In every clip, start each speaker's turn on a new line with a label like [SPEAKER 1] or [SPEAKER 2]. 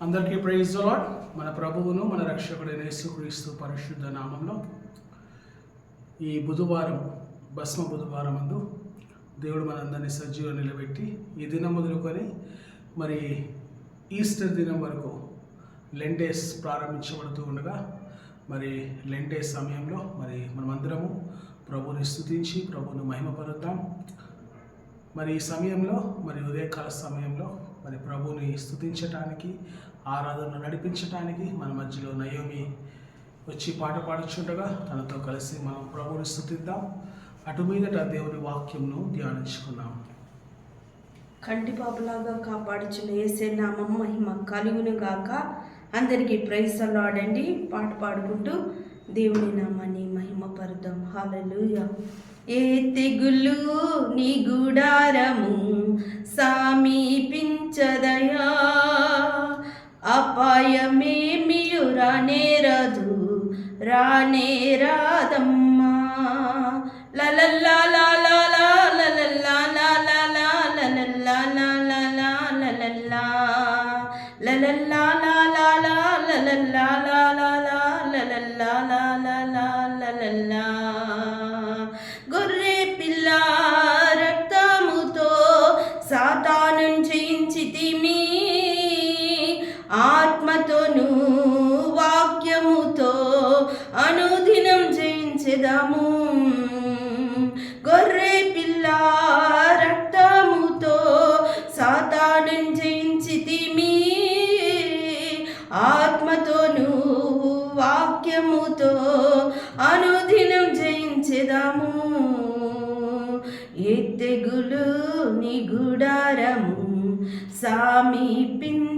[SPEAKER 1] అందరికీ praise lord మన ప్రభువును మన రక్షకుడైన యేసుక్రీస్తు పరిశుద్ధ నామంలో ఈ బుధవారం భస్మ బుధవారం అందు దేవుడు మనందరినీ సజీవ నిలబెట్టి ఈ దినం మొదలుకొని మరి ఈస్టర్ దినం వరకు లెండేస్ ప్రారంభించబడుతూ ఉండగా మరి లెండేస్ సమయంలో మరి మనమందరము ప్రభుని స్థుతించి ప్రభుని మహిమపరుద్దాం. మరి ఈ సమయంలో మరి ఉదయకాల సమయంలో మరి ప్రభుని స్థుతించటానికి ఆరాధన నడిపించటానికి మన మధ్యలో నయోమి వచ్చి పాట పాడుచుండగా తనతో కలిసి మనం ప్రభుని స్థుతిద్దాం. అటు మీదట దేవుని వాక్యంను ధ్యానించుకున్నాం
[SPEAKER 2] కంటి పాపలాగా కాపాడుచున్న ఏసే నామం మహిమ కలుగును గాక అందరికీ ప్రైజ్ ఆడండి పాట పాడుకుంటూ దేవుని నామాన్ని మహిమ పరుద్దాం హాలలుయ ఏ తెగులు నీ గుడారము సమీపించదయా? అపాయమేమియు రానే రాదు రానే రాదమ్మా లలల్లాలా వాక్యముతో అనుదినం జయించెదము. ఏ తెగులు నీ గుడారము సమీపించదమా.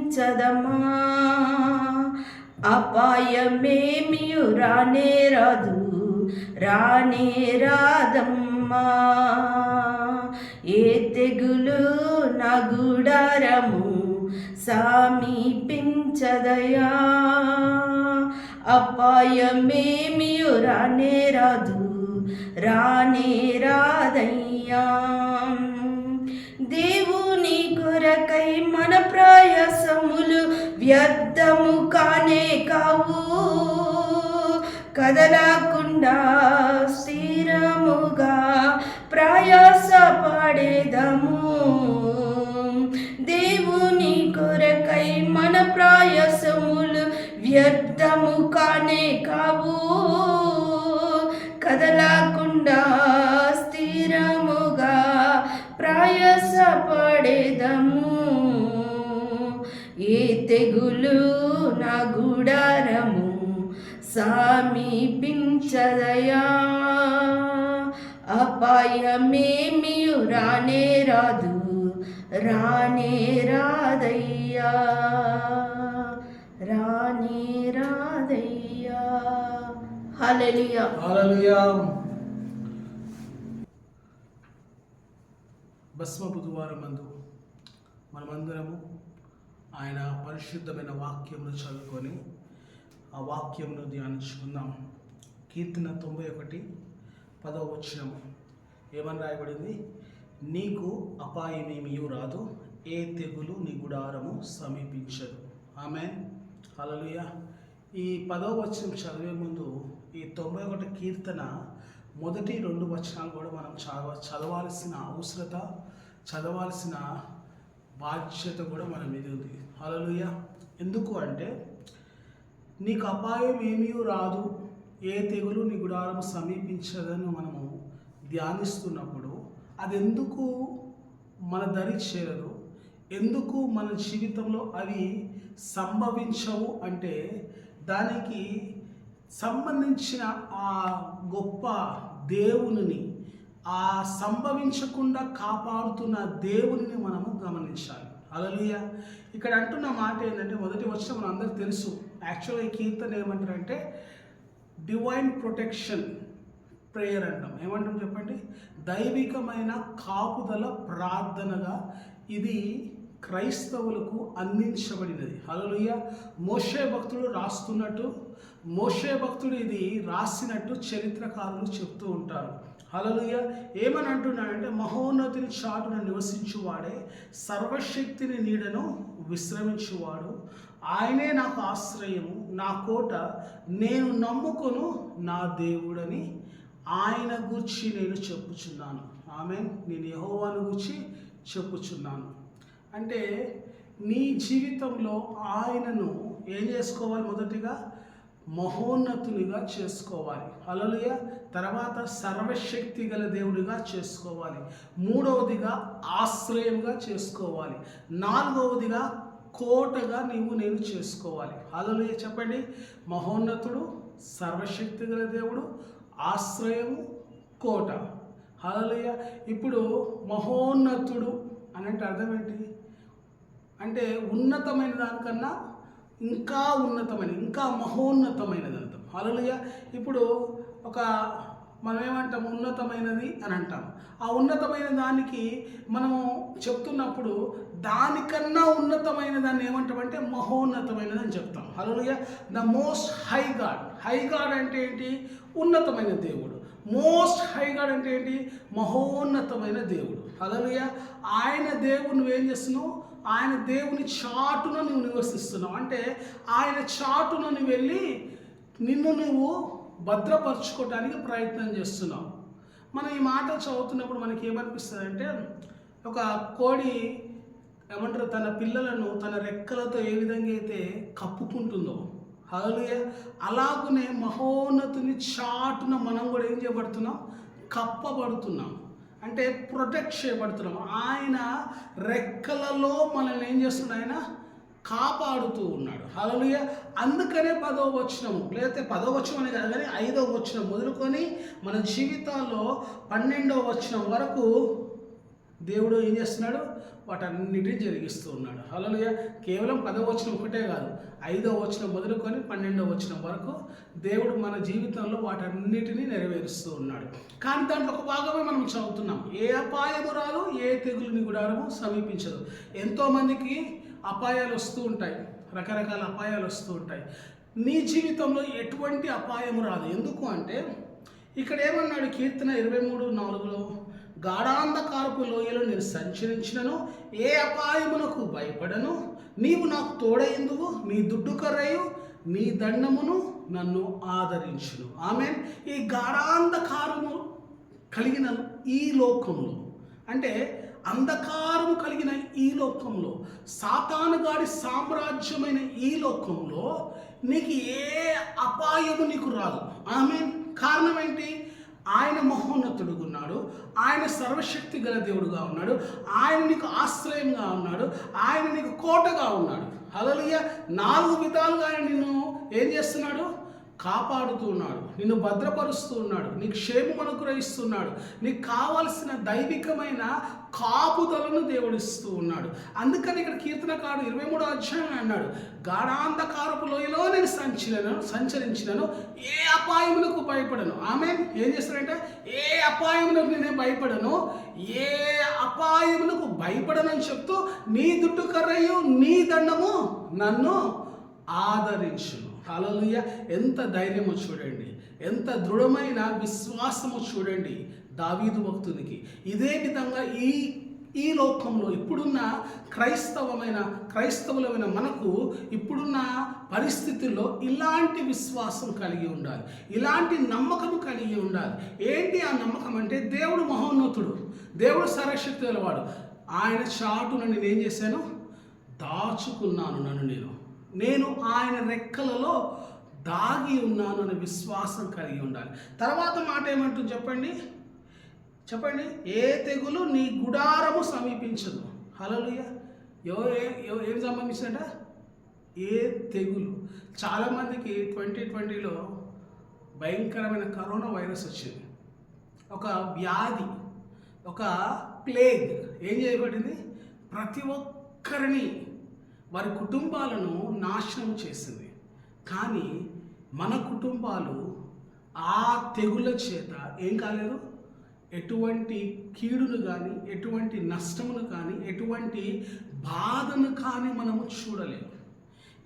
[SPEAKER 2] అపాయమేమియు రానే రాదు రానే రాదమ్మా. ఏ తెగులు నా గుడారము సమీపించదయా. అపాయమేమియు రానే రాదు రానే రాదయ్యా. దేవుని కొరకై మన ప్రయాసములు వ్యర్థము కానే కావు. కదలకుండా స్థిరముగా ప్రయాస పడేదము దేవుని కొరకై వ్యర్థము కానే కావు కదలాకుండా స్థిరముగా ప్రయాసపడేదము. ఏ తెగులు నా గుడారము సమీపించదయా. అపాయమేమియు రానే రాదు రానే రాదయ్యా. రానే రాదయ్యా హల్లెలూయా.
[SPEAKER 1] హల్లెలూయా. భస్మ బుధవారం మందు మనమందరము ఆయన పరిశుద్ధమైన వాక్యమును చదువుకొని ఆ వాక్యమును ధ్యానించుకుందాం. కీర్తన తొంభై ఒకటి పదవ వచ్చినము ఏమని రాయబడింది? నీకు అపాయమేమీ రాదు ఏ తెగులు నీ గుడారము సమీపించదు. ఆమె అలలుయ ఈ పదవ వచనం చదివే ముందు ఈ తొంభై ఒకటి కీర్తన మొదటి రెండు వచనాలు కూడా మనం చదవ చదవాల్సిన అవసరత చదవాల్సిన బాధ్యత కూడా మన మీద ఉంది. అలలుయ ఎందుకు అంటే నీకు అపాయం ఏమీ రాదు. ఏ తెగులు నీ గుడారం సమీపించదని మనము ధ్యానిస్తున్నప్పుడు అది ఎందుకు మన దరి చేరదు? ఎందుకు మన జీవితంలో అవి సంభవించవు అంటే దానికి సంబంధించిన ఆ గొప్ప దేవునిని ఆ సంభవించకుండా కాపాడుతున్న దేవునిని మనము గమనించాలి. అలలుయ ఇక్కడ అంటున్న మాట ఏంటంటే మొదటి వచ్చిన మన అందరూ తెలుసు. యాక్చువల్గా కీర్తన ఏమంటారంటే డివైన్ ప్రొటెక్షన్ ప్రేయర్ అంటాం. ఏమంటాం చెప్పండి? దైవికమైన కాపుదల ప్రార్థనగా ఇది క్రైస్తవులకు అందించబడినది. హలోయ మోషే భక్తుడు రాస్తున్నట్టు మోషే భక్తుడు ఇది రాసినట్టు చరిత్రకారులు చెప్తూ ఉంటారు. హలలుయ ఏమని అంటున్నాడంటే మహోన్నతిని చాటున నివసించువాడే సర్వశక్తిని నీడను విశ్రమించువాడు. ఆయనే నాకు ఆశ్రయము నా కోట నేను నమ్ముకొను నా దేవుడని ఆయన గూర్చి నేను చెప్పుచున్నాను. ఆమె నేను యహోవాను గురించి చెప్పుచున్నాను. అంటే నీ జీవితంలో ఆయనను ఏం చేసుకోవాలి మొదటిగా? మహోన్నతునిగా చేసుకోవాలి. అలలుయ తర్వాత సర్వశక్తి గల దేవుడిగా చేసుకోవాలి. మూడవదిగా ఆశ్రయంగా చేసుకోవాలి. నాలుగవదిగా కోటగా నీవు నేను చేసుకోవాలి. అలలుయ చెప్పండి. మహోన్నతుడు సర్వశక్తి గల దేవుడు ఆశ్రయము కోట. అలలుయ ఇప్పుడు మహోన్నతుడు అని అంటే అర్థం ఏంటి? అంటే ఉన్నతమైన దానికన్నా ఇంకా ఉన్నతమైన ఇంకా మహోన్నతమైనది అర్థం హలలుయ ఇప్పుడు ఒక మనం ఏమంటాం ఉన్నతమైనది అని అంటాం. ఆ ఉన్నతమైన దానికి మనము చెప్తున్నప్పుడు దానికన్నా ఉన్నతమైన దాన్ని ఏమంటామంటే మహోన్నతమైనది అని చెప్తాం. Hallelujah the most high God high God అంటే ఏంటి? ఉన్నతమైన దేవుడు. మోస్ట్ హై గాడ్ అంటే ఏంటి? మహోన్నతమైన దేవుడు. హలలుయ ఆయన దేవుడు నువ్వేం చేస్తున్నావు? ఆయన దేవుని చాటున నువ్వు నివసిస్తున్నావు. అంటే ఆయన చాటున నువ్వు వెళ్ళి నిన్ను నువ్వు భద్రపరచుకోవడానికి ప్రయత్నం చేస్తున్నావు. మనం ఈ మాట చదువుతున్నప్పుడు మనకి ఏమనిపిస్తుంది అంటే ఒక కోడి ఏమంటారు తన పిల్లలను తన రెక్కలతో ఏ విధంగా అయితే కప్పుకుంటుందో అలాగే అలాగనే మహోన్నతుని చాటున మనం కూడా ఏం చేయబడుతున్నాం? కప్పబడుతున్నాం. అంటే ప్రొటెక్ట్ చేయబడుతున్నాం. ఆయన రెక్కలలో మనల్ని ఏం చేస్తున్నాడు ఆయన? కాపాడుతూ ఉన్నాడు. హలలుయ అందుకనే పదో వచనము లేకపోతే పదో వచనం అనే కాదు కానీ ఐదవ వచనం మొదలుకొని మన జీవితాల్లో పన్నెండో వచనం వరకు దేవుడు ఏం చేస్తున్నాడు? వాటన్నిటిని జరిగిస్తూ ఉన్నాడు. హలలుయ కేవలం పదవ వచనం ఒకటే కాదు. ఐదవ వచనం మొదలుకొని పన్నెండవ వచనం వరకు దేవుడు మన జీవితంలో వాటన్నిటిని నెరవేరుస్తూ ఉన్నాడు. కానీ దాంట్లో ఒక భాగమే మనం చదువుతున్నాం. ఏ అపాయము రాదు ఏ తెగులుని గుడారము సమీపించదు. ఎంతోమందికి అపాయాలు వస్తూ ఉంటాయి. రకరకాల అపాయాలు వస్తూ ఉంటాయి. నీ జీవితంలో ఎటువంటి అపాయము రాదు. ఎందుకు అంటే ఇక్కడ ఏమన్నాడు కీర్తన ఇరవై మూడు నాలుగులో? గాఢాంధకారపు లోయలో నేను సంచరించినను ఏ అపాయమునకు భయపడను? నీవు నాకు తోడైందువు నీ దుడ్డు కర్రయు నీ దండమును నన్ను ఆదరించును. ఆమె ఈ గాఢాంధకారము కలిగిన ఈ లోకంలో అంటే అంధకారము కలిగిన ఈ లోకంలో సాతానుగాడి సామ్రాజ్యమైన ఈ లోకంలో నీకు ఏ అపాయము నీకు రాదు. ఆమె కారణం ఏంటి? ఆయన మహోన్నతుడుగా ఉన్నాడు ఆయన సర్వశక్తి గల దేవుడుగా ఉన్నాడు. ఆయన నీకు ఆశ్రయంగా ఉన్నాడు. ఆయన నీకు కోటగా ఉన్నాడు. అలలియ నాలుగు విధాలుగా ఆయన నిన్ను ఏం చేస్తున్నాడు? కాపాడుతూ ఉన్నాడు. నిన్ను భద్రపరుస్తూ ఉన్నాడు. నీకు క్షేమం అనుగ్రహిస్తున్నాడు. నీకు కావాల్సిన దైవికమైన కాపుదలను దేవుడిస్తూ ఉన్నాడు. అందుకని ఇక్కడ కీర్తనకాడు ఇరవై మూడో అధ్యాయం అన్నాడు గాఢాంధకారపు లోయలో నేను సంచలను సంచరించినను ఏ అపాయములకు భయపడను. ఆమె ఏం చేస్తాడంటే ఏ అపాయములకు నేనే భయపడను ఏ అపాయములకు భయపడనని చెప్తూ నీ దుడ్డు కర్రయు నీ దండము నన్ను ఆదరించును. హలలుయ. ఎంత ధైర్యమో చూడండి. ఎంత దృఢమైన విశ్వాసము చూడండి. దావీదు భక్తునికి. ఇదే విధంగా ఈ ఈ లోకంలో ఇప్పుడున్న క్రైస్తవమైన క్రైస్తవులమైన మనకు ఇప్పుడున్న పరిస్థితుల్లో ఇలాంటి విశ్వాసం కలిగి ఉండాలి. ఇలాంటి నమ్మకం కలిగి ఉండాలి. ఏంటి ఆ నమ్మకం అంటే దేవుడు మహోన్నతుడు. దేవుడు సరశక్తి గలవాడు. ఆయన చాటున నేను ఏం చేశాను? దాచుకున్నాను నన్ను నేను. నేను ఆయన రెక్కలలో దాగి ఉన్నాను అనే విశ్వాసం కలిగి ఉండాలి. తర్వాత మాట ఏమంటుంది చెప్పండి? చెప్పండి ఏ తెగులు నీ గుడారము సమీపించదు? హలలుయ యో ఎవ- ఏం సంబంధించిందట? ఏ తెగులు? చాలామందికి ట్వంటీ ట్వంటీలో భయంకరమైన కరోనా వైరస్ వచ్చింది. ఒక వ్యాధి ఒక ప్లేగ్ ఏం చేయబడింది? ప్రతి ఒక్కరిని వారి కుటుంబాలను నాశనం చేసింది. కానీ మన కుటుంబాలు ఆ తెగుల చేత ఏం కాలేదు? ఎటువంటి కీడును కానీ ఎటువంటి నష్టమును కానీ ఎటువంటి బాధను కానీ మనము చూడలేము.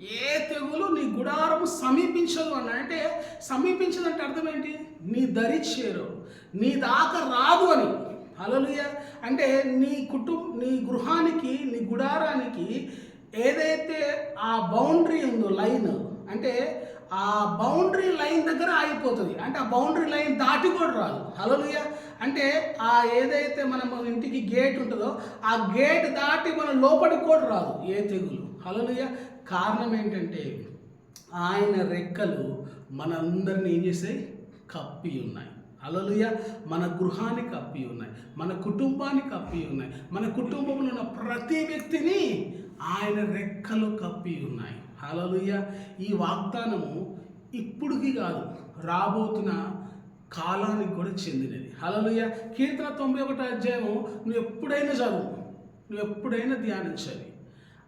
[SPEAKER 1] ఏ తెగులు నీ గుడారము సమీపించదు అన్న అంటే సమీపించదంటే అర్థం ఏంటి? నీ దరి చేరు నీ దాకా రాదు అని. అలలుయ అంటే నీ కుటుంబ నీ గృహానికి నీ గుడారానికి ఏదైతే ఆ బౌండరీ ఉందో లైన్ అంటే ఆ బౌండరీ లైన్ దగ్గర ఆగిపోతుంది. అంటే ఆ బౌండరీ లైన్ దాటి కూడా రాదు. హలోలుయ అంటే ఆ ఏదైతే మనం ఇంటికి గేట్ ఉంటుందో ఆ గేట్ దాటి మన లోపలికి కూడా రాదు. ఏ తెగులు? హలోలుయ కారణం ఏంటంటే ఆయన రెక్కలు మనందరిని ఏం చేసాయి కప్పి ఉన్నాయి. అలలుయ మన గృహాన్ని కప్పి ఉన్నాయి. మన కుటుంబాన్ని కప్పి ఉన్నాయి. మన కుటుంబంలో ఉన్న ప్రతి వ్యక్తిని ఆయన రెక్కలు కప్పి ఉన్నాయి. హలలుయ. ఈ వాగ్దానము ఇప్పుడుకి కాదు రాబోతున్న కాలానికి కూడా చెందినది. హలలుయ. కీర్తన తొంభై ఒకటో అధ్యాయము నువ్వు ఎప్పుడైనా చదువు నువ్వు ఎప్పుడైనా ధ్యానించాలి.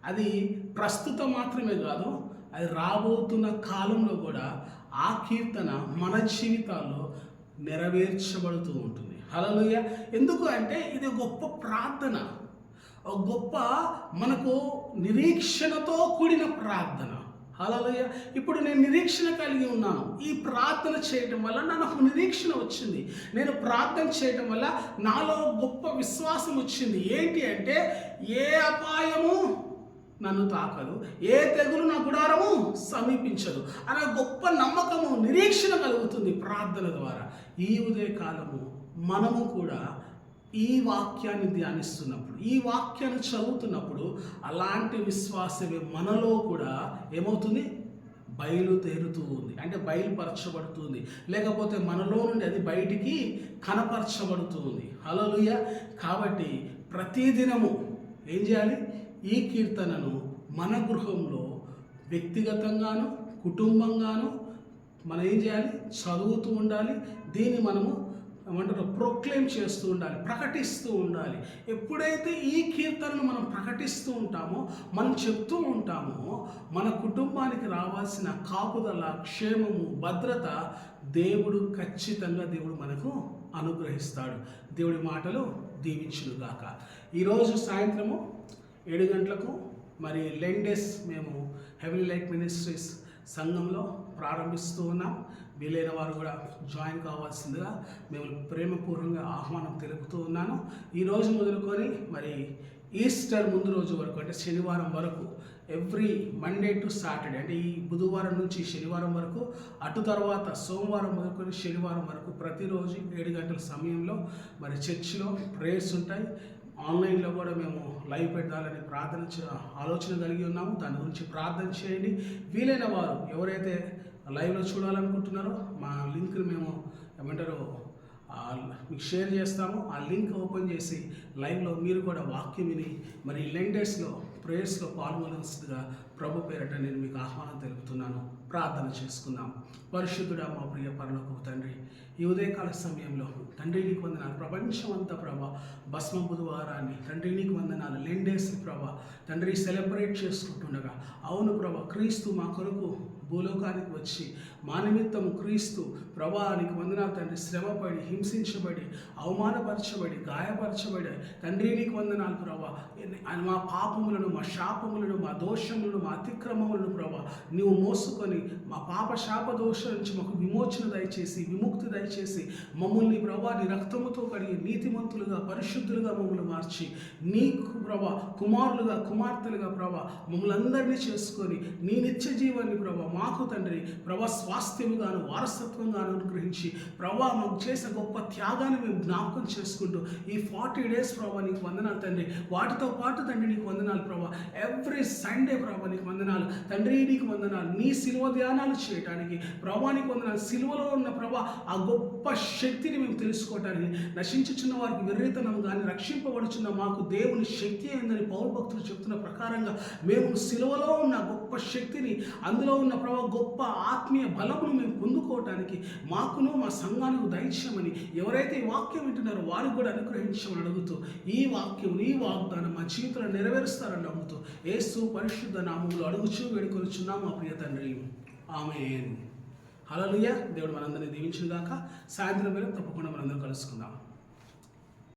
[SPEAKER 1] అది ప్రస్తుతం మాత్రమే కాదు అది రాబోతున్న కాలంలో కూడా ఆ కీర్తన మన జీవితాల్లో నెరవేర్చబడుతూ ఉంటుంది. హలలుయ. ఎందుకు అంటే ఇది గొప్ప ప్రార్థన. గొప్ప మనకు నిరీక్షణతో కూడిన ప్రార్థన. అలాగే ఇప్పుడు నేను నిరీక్షణ కలిగి ఉన్నాను. ఈ ప్రార్థన చేయటం వల్ల నాకు నిరీక్షణ వచ్చింది. నేను ప్రార్థన చేయటం వల్ల నాలో గొప్ప విశ్వాసం వచ్చింది. ఏంటి అంటే ఏ అపాయము నన్ను తాకదు ఏ తెగులు నా గుడారము సమీపించదు అనే గొప్ప నమ్మకము నిరీక్షణ కలుగుతుంది ప్రార్థన ద్వారా. ఈ ఉదయకాలము మనము కూడా ఈ వాక్యాన్ని ధ్యానిస్తున్నప్పుడు ఈ వాక్యాన్ని చదువుతున్నప్పుడు అలాంటి విశ్వాసమే మనలో కూడా ఏమవుతుంది? బయలుదేరుతూ ఉంది. అంటే బయలుపరచబడుతుంది. లేకపోతే మనలో నుండి అది బయటికి కనపరచబడుతుంది. హలోలుయ కాబట్టి ప్రతిదినము ఏం చేయాలి? ఈ కీర్తనను మన గృహంలో వ్యక్తిగతంగాను కుటుంబంగాను మనం ఏం చేయాలి? చదువుతూ ఉండాలి. దీన్ని మనము ఏమంటారు ప్రొక్లెయిమ్ చేస్తూ ఉండాలి ప్రకటిస్తూ ఉండాలి. ఎప్పుడైతే ఈ కీర్తనను మనం ప్రకటిస్తూ ఉంటామో మనం చెప్తూ ఉంటామో మన కుటుంబానికి రావాల్సిన కాపుదల క్షేమము భద్రత దేవుడు ఖచ్చితంగా దేవుడు మనకు అనుగ్రహిస్తాడు. దేవుడి మాటలు దీవించునుగాక. ఈరోజు సాయంత్రము ఏడు గంటలకు మరి లెండెస్ మేము హెవీ లైట్ మినిస్ట్రీస్ సంఘంలో ప్రారంభిస్తూ ఉన్నాం. వీలైన వారు కూడా జాయిన్ కావాల్సిందిగా మేము ప్రేమపూర్వకంగా ఆహ్వానం తెలుపుతూ ఉన్నాను. ఈ రోజు మొదలుకొని మరి ఈస్టర్ ముందు రోజు వరకు అంటే శనివారం వరకు ఎవ్రీ మండే టు సాటర్డే అంటే ఈ బుధవారం నుంచి శనివారం వరకు అటు తర్వాత సోమవారం మొదలుకొని శనివారం వరకు ప్రతిరోజు ఏడు గంటల సమయంలో మరి చర్చిలో ప్రేయర్స్ ఉంటాయి. ఆన్లైన్లో కూడా మేము లైవ్ పెట్టాలని ప్రార్థన ఆలోచన కలిగి ఉన్నాము. దాని గురించి ప్రార్థన చేయండి. వీలైన వారు ఎవరైతే లైవ్లో చూడాలనుకుంటున్నారో మా లింక్ని మేము ఏమంటారు మీకు షేర్ చేస్తాము. ఆ లింక్ ఓపెన్ చేసి లైవ్లో మీరు కూడా వాక్యం విని మరి లెండర్స్లో ప్రేయర్స్లో పాల్గొనవలసిందిగా ప్రభు పేరట నేను మీకు ఆహ్వానం తెలుపుతున్నాను. ప్రార్థన చేసుకుందాం. పరిశుద్ధుడా మా ప్రియ పరలోకపు తండ్రి ఈ ఉదయకాల సమయంలో తండ్రి నీకు వందనాలు. ప్రపంచం అంతా ప్రభా భస్మ బుధవారాన్ని తండ్రి నీకు వందనాలు. లెండేసి ప్రభా తండ్రి సెలబ్రేట్ చేసుకుంటుండగా అవును ప్రభా క్రీస్తు మా కొరకు భూలోకానికి వచ్చి మా నిమిత్తం క్రీస్తు ప్రభావానికి వందనాలు తండ్రి శ్రమపడి హింసించబడి అవమానపరచబడి గాయపరచబడి తండ్రి నీకు వందనాలు ప్రభా. మా పాపములను మా శాపములను మా దోషములను మా అతిక్రమములను ప్రభా నీవు మోసుకొని మా పాప శాప దోషం నుంచి మాకు విమోచన దయచేసి విముక్తి దయచేసి మమ్మల్ని ప్రభా నీ రక్తముతో కడిగి నీతిమంతులుగా పరిశుద్ధులుగా మమ్మల్ని మార్చి నీకు ప్రభా కుమారులుగా కుమార్తెలుగా ప్రభా మమ్మల్ని అందరినీ చేసుకొని నీ నిత్య జీవాన్ని ప్రభా మాకు తండ్రి ప్రభా స్వాస్థ్యముగాను వారసత్వంగాను అనుగ్రహించి ప్రభా మాకు చేసిన గొప్ప త్యాగాన్ని మేము జ్ఞాపకం చేసుకుంటూ ఈ ఫార్టీ డేస్ ప్రభా నీకు వందనాలు తండ్రి. వాటితో పాటు తండ్రి నీకు వందనాలు ప్రభా. ఎవ్రీ సండే ప్రభా నీకు వందనాలు. తండ్రి నీకు వందనాలు. నీ సిలువ ధ్యానాలు చేయటానికి ప్రభానికి వందన వందనాలు. సిలువలో ఉన్న ప్రభా ఆ గొప్ప శక్తిని మేము తెలుసుకోవటానికి నశించుచున్న వారికి విర్రితనం కానీ రక్షింపబడుచున్న మాకు దేవుని శక్తి అయిందని పౌరు భక్తులు చెప్తున్న ప్రకారంగా మేము సిలువలో ఉన్న గొప్ప శక్తిని అందులో ఉన్న ప్రభా గొప్ప ఆత్మీయ బలమును మేము పొందుకోవటానికి మాకును మా సంఘానికి దయచేయమని ఎవరైతే ఈ వాక్యం వింటున్నారో వారికి కూడా అనుగ్రహించమని అడుగుతూ ఈ వాక్యం ఈ వాగ్దానం మా జీవితంలో నెరవేరుస్తారని నమ్ముతూ ఏసు పరిశుద్ధ నామములు అడుగుచూ వేడుకొనిచున్నాం మా ప్రియ తండ్రి. ఆమె హలలుయ దేవుడు మనందరినీ దీవించిన దాకా సాయంత్రం వేళ తప్పకుండా మనందరం కలుసుకుందాం.